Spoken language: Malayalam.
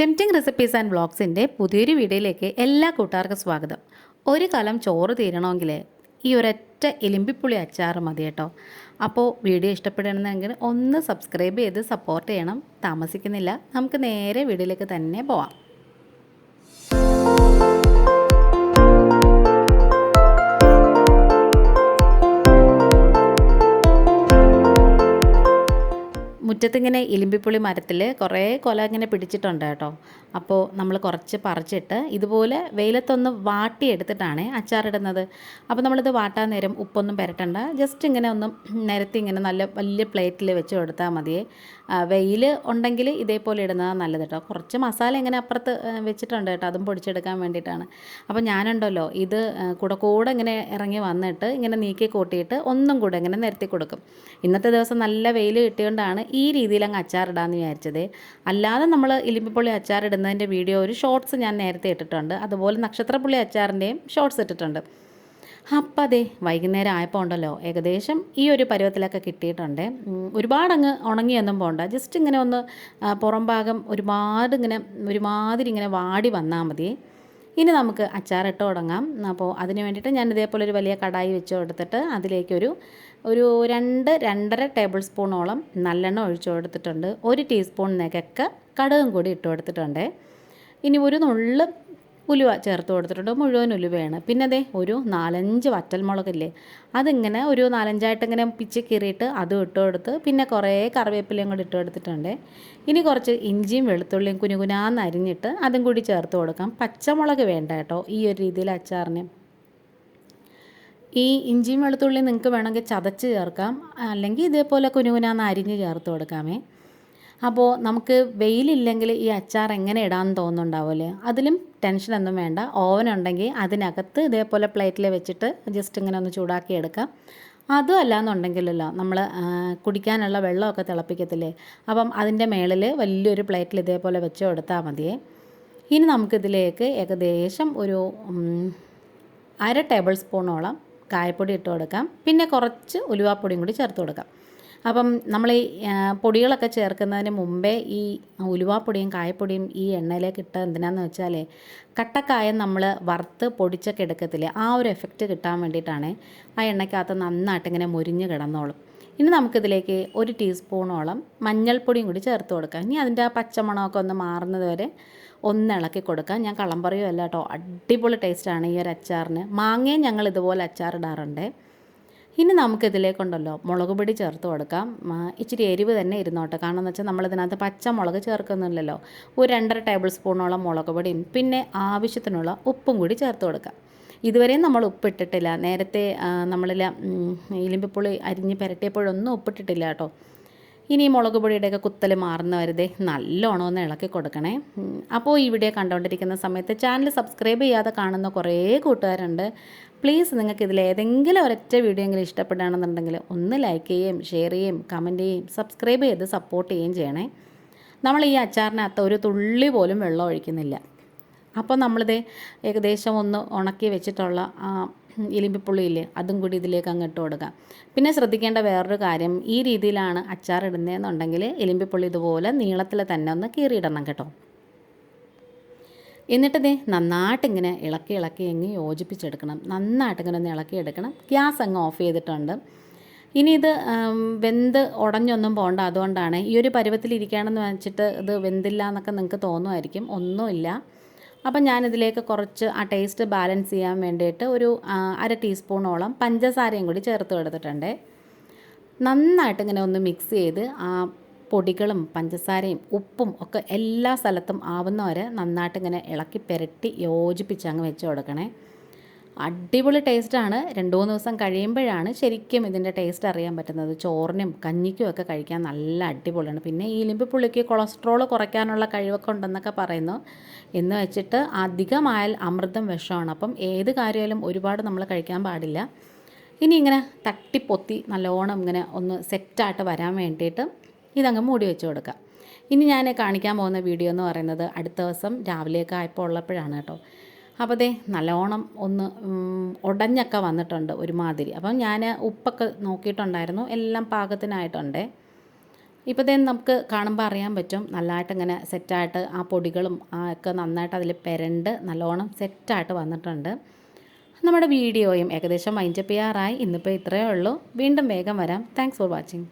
ടെംറ്റിംഗ് റെസിപ്പീസ് ആൻഡ് വ്ളോഗ്സിന്റെ പുതിയൊരു വീഡിയോയിലേക്ക് എല്ലാ കൂട്ടുകാർക്കും സ്വാഗതം. ഒരു കാലം ചോറ് തീരണമെങ്കിൽ ഈ ഒരൊറ്റ എലിമ്പിപ്പുളി അച്ചാർ മതി കേട്ടോ. അപ്പോൾ വീഡിയോ ഇഷ്ടപ്പെടണമെന്നെങ്കിൽ ഒന്ന് സബ്സ്ക്രൈബ് ചെയ്ത് സപ്പോർട്ട് ചെയ്യണം. താമസിക്കുന്നില്ല നമുക്ക് നേരെ വീഡിയോയിലേക്ക് തന്നെ പോവാം. മുറ്റത്തിങ്ങനെ ഇലിമ്പിപ്പുളി മരത്തിൽ കുറേ കൊല ഇങ്ങനെ പിടിച്ചിട്ടുണ്ട് കേട്ടോ. അപ്പോൾ നമ്മൾ കുറച്ച് പറിച്ചിട്ട് ഇതുപോലെ വെയിലത്തൊന്ന് വാട്ടിയെടുത്തിട്ടാണ് അച്ചാറിടുന്നത് അപ്പോൾ നമ്മളിത് വാട്ടാൻ നേരം ഉപ്പൊന്നും പുരട്ടണ്ട. ജസ്റ്റ് ഇങ്ങനെ ഒന്ന് നിരത്തി ഇങ്ങനെ നല്ല വലിയ പ്ലേറ്റിൽ വെച്ച് കൊടുത്താൽ മതിയേ വെയിൽ ഉണ്ടെങ്കിൽ ഇതേപോലെ ഇടുന്നതാണ് നല്ലത് കേട്ടോ. കുറച്ച് മസാല ഇങ്ങനെ അപ്പുറത്ത് വെച്ചിട്ടുണ്ട് കേട്ടോ. അതും പൊടിച്ചെടുക്കാൻ വേണ്ടിയിട്ടാണ്. അപ്പോൾ ഞാനുണ്ടല്ലോ ഇത് കൂടെ കൂടെ ഇങ്ങനെ ഇറങ്ങി വന്നിട്ട് ഇങ്ങനെ നീക്കി കൂട്ടിയിട്ട് ഒന്നും കൂടെ ഇങ്ങനെ നിരത്തി കൊടുക്കും. ഇന്നത്തെ ദിവസം നല്ല വെയിൽ കിട്ടിയോണ്ടാണ് ഈ രീതിയിൽ അങ്ങ് അച്ചാറിടാമെന്ന് വിചാരിച്ചത്. അല്ലാതെ നമ്മൾ ഇലിമ്പിപ്പുള്ളി അച്ചാറിടുന്നതിന്റെ വീഡിയോ ഒരു ഷോർട്സ് ഞാൻ നേരത്തെ ഇട്ടിട്ടുണ്ട്. അതുപോലെ നക്ഷത്രപ്പുള്ളി അച്ചാറിന്റെയും ഷോർട്സ് ഇട്ടിട്ടുണ്ട്. അപ്പം അതെ വൈകുന്നേരം ആയപ്പോൾ ഉണ്ടല്ലോ ഏകദേശം ഈ ഒരു പരുവത്തിലൊക്കെ കിട്ടിയിട്ടുണ്ട്. ഒരുപാടങ്ങ് ഉണങ്ങിയൊന്നും പോകണ്ട ജസ്റ്റ് ഇങ്ങനെ ഒന്ന് പുറം ഭാഗം ഒരുപാട് ഇങ്ങനെ ഒരുമാതിരി ഇങ്ങനെ വാടി വന്നാൽ മതി. ഇനി നമുക്ക് അച്ചാറിട്ട് തുടങ്ങാം. അപ്പോൾ അതിന് വേണ്ടിയിട്ട് ഞാൻ ഇതേപോലെ ഒരു വലിയ കടായി വെച്ച് കൊടുത്തിട്ട് അതിലേക്കൊരു ഒരു രണ്ട് രണ്ടര ടേബിൾ സ്പൂണോളം നല്ലെണ്ണ ഒഴിച്ചു കൊടുത്തിട്ടുണ്ട്. ഒരു ടീസ്പൂൺ നികക്ക കടുകും കൂടി ഇട്ട് കൊടുത്തിട്ടുണ്ട്. ഇനി ഒരു നുള്ള് ഉലുവ ചേർത്ത് കൊടുത്തിട്ടുണ്ട്. മുഴുവൻ ഉലുവയാണ്. പിന്നെ അതെ ഒരു നാലഞ്ച് വറ്റൽമുളകില്ലേ അതിങ്ങനെ ഒരു നാലഞ്ചായിട്ട് ഇങ്ങനെ പിച്ച് കീറിയിട്ട് അതും ഇട്ട് കൊടുത്ത് പിന്നെ കുറേ കറിവേപ്പിലയും കൂടി ഇട്ട് കൊടുത്തിട്ടുണ്ട്. ഇനി കുറച്ച് ഇഞ്ചിയും വെളുത്തുള്ളിയും കുനുകുനാന്ന് അരിഞ്ഞിട്ട് അതും കൂടി ചേർത്ത് കൊടുക്കാം. പച്ചമുളക് വേണ്ട കേട്ടോ ഈ ഒരു രീതിയിൽ അച്ചാറിന്. ഈ ഇഞ്ചിയും വെളുത്തുള്ളിയും നിങ്ങൾക്ക് വേണമെങ്കിൽ ചതച്ച് ചേർക്കാം. അല്ലെങ്കിൽ ഇതേപോലെ കുനുകുനാന്ന് അരിഞ്ഞ് ചേർത്ത് കൊടുക്കാമേ. അപ്പോൾ നമുക്ക് വെയിലില്ലെങ്കിൽ ഈ അച്ചാർ എങ്ങനെ ഇടാമെന്ന് തോന്നുന്നുണ്ടാവില്ലേ അതിലും ടെൻഷനൊന്നും വേണ്ട. ഓവൻ ഉണ്ടെങ്കിൽ അതിനകത്ത് ഇതേപോലെ പ്ലേറ്റിൽ വെച്ചിട്ട് ജസ്റ്റ് ഇങ്ങനെ ഒന്ന് ചൂടാക്കി എടുക്കാം. അതും അല്ലാന്നുണ്ടെങ്കിലല്ലോ നമ്മൾ കുടിക്കാനുള്ള വെള്ളമൊക്കെ തിളപ്പിക്കത്തില്ലേ? അപ്പം അതിന്റെ മേളിൽ വലിയൊരു പ്ലേറ്റിൽ ഇതേപോലെ വെച്ച് കൊടുത്താൽ മതിയേ. ഇനി നമുക്കിതിലേക്ക് ഏകദേശം ഒരു അര ടേബിൾ സ്പൂണോളം കായപ്പൊടി ഇട്ട് കൊടുക്കാം. പിന്നെ കുറച്ച് ഉലുവാപ്പൊടിയും കൂടി ചേർത്ത് കൊടുക്കാം. അപ്പം നമ്മൾ ഈ പൊടികളൊക്കെ ചേർക്കുന്നതിന് മുമ്പേ ഈ ഉലുവാപ്പൊടിയും കായപ്പൊടിയും ഈ എണ്ണയിലേക്ക് ഇട്ട എന്തിനാന്ന് വെച്ചാൽ കട്ടക്കായം നമ്മൾ വറുത്ത് പൊടിച്ചൊക്കെ എടുക്കത്തില്ലേ ആ ഒരു എഫക്റ്റ് കിട്ടാൻ വേണ്ടിയിട്ടാണ് ആ എണ്ണയ്ക്കകത്ത് നന്നായിട്ട് ഇങ്ങനെ മുരിഞ്ഞ് കിടന്നോളും. ഇനി നമുക്കിതിലേക്ക് ഒരു ടീസ്പൂണോളം മഞ്ഞൾപ്പൊടിയും കൂടി ചേർത്ത് കൊടുക്കാം. ഇനി അതിന്റെ ആ പച്ചമണമൊക്കെ ഒന്ന് മാറുന്നത് വരെ ഒന്ന് ഇളക്കി കൊടുക്കാം. ഞാൻ കള്ളം പറയുമല്ല കേട്ടോ അടിപൊളി ടേസ്റ്റാണ് ഈ ഒരു അച്ചാറിന്. മാങ്ങയും ഞങ്ങൾ ഇതുപോലെ അച്ചാറിടാറുണ്ട്. ഇനി നമുക്കിതിലേക്കുണ്ടല്ലോ. മുളക് പൊടി ചേർത്ത് കൊടുക്കാം. ഇച്ചിരി എരിവ് തന്നെ ഇരുന്നോട്ടെ. കാരണം എന്ന് വെച്ചാൽ നമ്മളിതിനകത്ത് പച്ചമുളക് ചേർക്കുന്നില്ലല്ലോ. ഒരു രണ്ടര ടേബിൾ സ്പൂണോളം മുളക് പൊടിയും പിന്നെ ആവശ്യത്തിനുള്ള ഉപ്പും കൂടി ചേർത്ത് കൊടുക്കാം. ഇതുവരെയും നമ്മൾ ഉപ്പിട്ടിട്ടില്ല. നേരത്തെ നമ്മളിൽ ഇലിമ്പിപ്പുളി അരിഞ്ഞ് പുരട്ടിയപ്പോഴൊന്നും ഉപ്പിട്ടിട്ടില്ല കേട്ടോ. ഇനി മുളക് പൊടിയുടെയൊക്കെ കുത്തൽ മാറുന്ന വരുതേ നല്ലോണം ഒന്ന് ഇളക്കി കൊടുക്കണേ. അപ്പോൾ ഈ വീഡിയോ കണ്ടുകൊണ്ടിരിക്കുന്ന സമയത്ത് ചാനൽ സബ്സ്ക്രൈബ് ചെയ്യാതെ കാണുന്ന കുറേ കൂട്ടുകാരുണ്ട്. പ്ലീസ് നിങ്ങൾക്ക് ഇതിൽ ഏതെങ്കിലും ഒരൊറ്റ വീഡിയോ എങ്കിലും ഇഷ്ടപ്പെടുകയാണെന്നുണ്ടെങ്കിൽ ഒന്ന് ലൈക്ക് ചെയ്യുകയും ഷെയർ ചെയ്യുകയും കമന്റ് ചെയ്യുകയും സബ്സ്ക്രൈബ് ചെയ്ത് സപ്പോർട്ട് ചെയ്യുകയും ചെയ്യണേ. നമ്മൾ ഈ അച്ചാറിനകത്ത് ഒരു തുള്ളി പോലും വെള്ളം ഒഴിക്കുന്നില്ല. അപ്പോൾ നമ്മളിത് ഏകദേശം ഒന്ന് ഉണക്കി വെച്ചിട്ടുള്ള ഇലിമ്പിപ്പുള്ളിയില്ലേ അതും കൂടി ഇതിലേക്ക് അങ്ങ് ഇട്ട് കൊടുക്കാം. പിന്നെ ശ്രദ്ധിക്കേണ്ട വേറൊരു കാര്യം ഈ രീതിയിലാണ് അച്ചാർ ഇടുന്നതെന്നുണ്ടെങ്കിൽ ഇലിമ്പിപ്പുള്ളി ഇതുപോലെ നീളത്തിൽ തന്നെ ഒന്ന് കീറിയിടണം കേട്ടോ. എന്നിട്ട് നന്നായിട്ടിങ്ങനെ ഇളക്കി ഇളക്കി അങ്ങ് യോജിപ്പിച്ചെടുക്കണം. നന്നായിട്ട് ഇങ്ങനെ ഒന്ന് ഇളക്കി എടുക്കണം. ഗ്യാസ് അങ്ങ് ഓഫ് ചെയ്തിട്ടുണ്ട്. ഇനി ഇത് വെന്ത് ഉടഞ്ഞൊന്നും പോകണ്ട അതുകൊണ്ടാണ് ഈ ഒരു പരുവത്തിലിരിക്കുകയാണെന്ന് വെച്ചിട്ട് ഇത് വെന്തില്ല എന്നൊക്കെ നിങ്ങൾക്ക് തോന്നുമായിരിക്കും. ഒന്നുമില്ല. അപ്പം ഞാനിതിലേക്ക് കുറച്ച് ആ ടേസ്റ്റ് ബാലൻസ് ചെയ്യാൻ വേണ്ടിയിട്ട് ഒരു അര ടീസ്പൂണോളം പഞ്ചസാരയും കൂടി ചേർത്ത് കൊടുത്തിട്ടുണ്ട്. നന്നായിട്ട് ഇങ്ങനെ ഒന്ന് മിക്സ് ചെയ്ത് ആ പൊടികളും പഞ്ചസാരയും ഉപ്പും ഒക്കെ എല്ലാ സ്ഥലത്തും ആവുന്ന വരെ നന്നായിട്ട് ഇങ്ങനെ ഇളക്കി പുരട്ടി യോജിപ്പിച്ച് അങ്ങ് വെച്ച് കൊടുക്കണേ. അടിപൊളി ടേസ്റ്റാണ് രണ്ട് മൂന്ന് ദിവസം കഴിയുമ്പോഴാണ് ശരിക്കും ഇതിന്റെ ടേസ്റ്റ് അറിയാൻ പറ്റുന്നത്. ചോറിനും കഞ്ഞിക്കും ഒക്കെ കഴിക്കാൻ നല്ല അടിപൊളിയാണ്. പിന്നെ ഈ ഇലിമ്പ് പുള്ളിക്ക് കൊളസ്ട്രോൾ കുറയ്ക്കാനുള്ള കഴിവൊക്കെ ഉണ്ടെന്നൊക്കെ പറയുന്നു. എന്ന് വെച്ചിട്ട് അധികമായാൽ അമൃതം വിഷമാണ്. അപ്പം ഏത് കാര്യമായാലും ഒരുപാട് നമ്മൾ കഴിക്കാൻ പാടില്ല. ഇനി ഇങ്ങനെ തട്ടിപ്പൊത്തി നല്ലോണം ഇങ്ങനെ ഒന്ന് സെറ്റായിട്ട് വരാൻ വേണ്ടിയിട്ട് ഇതങ്ങ് മൂടി വെച്ച് കൊടുക്കാം ഇനി ഞാൻ കാണിക്കാൻ പോകുന്ന വീഡിയോ എന്ന് പറയുന്നത് അടുത്ത ദിവസം രാവിലെയൊക്കെ ആയപ്പോൾ ഉള്ളപ്പോഴാണ് കേട്ടോ. അപ്പോൾ ദേ നല്ലോണം ഒന്ന് ഉടഞ്ഞൊക്കെ വന്നിട്ടുണ്ട് ഒരുമാതിരി. അപ്പം ഞാൻ ഉപ്പൊക്കെ നോക്കിയിട്ടുണ്ടായിരുന്നു. എല്ലാം പാകത്തിനായിട്ടുണ്ട്. ഇപ്പോൾ ദേ നമുക്ക് കാണുമ്പോൾ അറിയാൻ പറ്റും. നല്ലതായിട്ട് ഇങ്ങനെ സെറ്റായിട്ട് ആ പൊടികളും ആ ഒക്കെ നന്നായിട്ട് അതിൽ പെരണ്ട് നല്ലോണം സെറ്റായിട്ട് വന്നിട്ടുണ്ട്. നമ്മുടെ വീഡിയോയും ഏകദേശം മൈൻഡപ്പ് ചെയ്യാറായി. ഇന്നിപ്പോൾ ഇത്രയേ ഉള്ളൂ. വീണ്ടും വേഗം വരാം. Thanks for watching